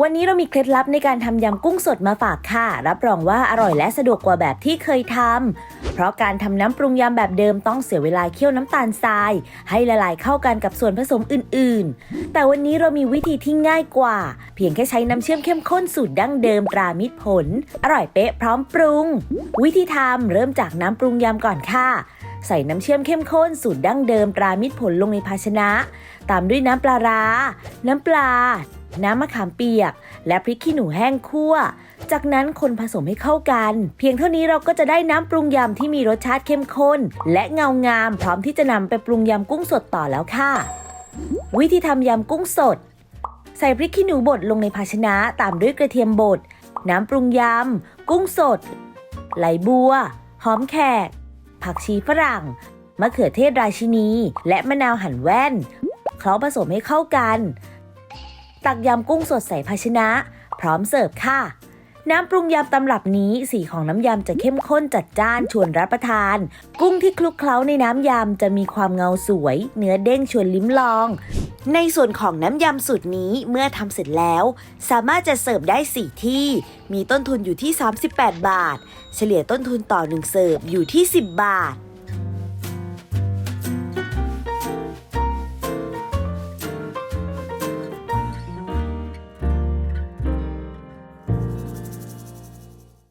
วันนี้เรามีเคล็ดลับในการทำยำกุ้งสดมาฝากค่ะ รับรองว่าอร่อยและสะดวกกว่าแบบที่เคยทำ เพราะการทำน้ำปรุงยำแบบเดิมต้องเสียเวลาเคี่ยวน้ำตาลทราย ให้ละลายเข้ากันกับส่วนผสมอื่น ๆ แต่วันนี้เรามีวิธีที่ง่ายกว่า เพียงแค่ใช้น้ำเชื่อมเข้มข้นสูตรดั้งเดิมตรามิตรผล อร่อยเป๊ะพร้อมปรุง วิธีทำเริ่มจากน้ำปรุงยำก่อนค่ะใส่น้ำเชื่อมเข้มข้นสูตรดั้งเดิมตรามิตรผลลงในภาชนะ ตามด้วยน้ำปลาร้า น้ำปลา น้ำมะขามเปียก และพริกขี้หนูแห้งคั่ว จากนั้นคนผสมให้เข้ากัน เพียงเท่านี้เราก็จะได้น้ำปรุงยำที่มีรสชาติเข้มข้น และเงางาม พร้อมที่จะนำไปปรุงยำกุ้งสดต่อแล้วค่ะ วิธีทำยำกุ้งสด ใส่พริกขี้หนูบดลงในภาชนะตามด้วยกระเทียมบดน้ำปรุงยำกุ้งสด ไหลบัว หอมแขก ผักชีฝรั่ง มะเขือเทศราชินี และมะนาวหั่นแว่น เคล้าผสมให้เข้ากัน ตักยำกุ้งสดใส่ภาชนะ พร้อมเสิร์ฟค่ะ น้ำปรุงยำตำรับนี้สีของน้ำยำจะเข้มข้นจัดจ้านชวนรับประทาน กุ้งที่คลุกเคล้าในน้ำยำจะมีความเงาสวย เนื้อเด้งชวนลิ้มลอง ในส่วนของน้ำยำสูตรนี้เมื่อทำเสร็จแล้ว สามารถจะเสิร์ฟได้ 4 ที่ มีต้นทุนอยู่ที่ 38 บาท เฉลี่ยต้นทุนต่อ 1 เสิร์ฟอยู่ที่ 10 บาท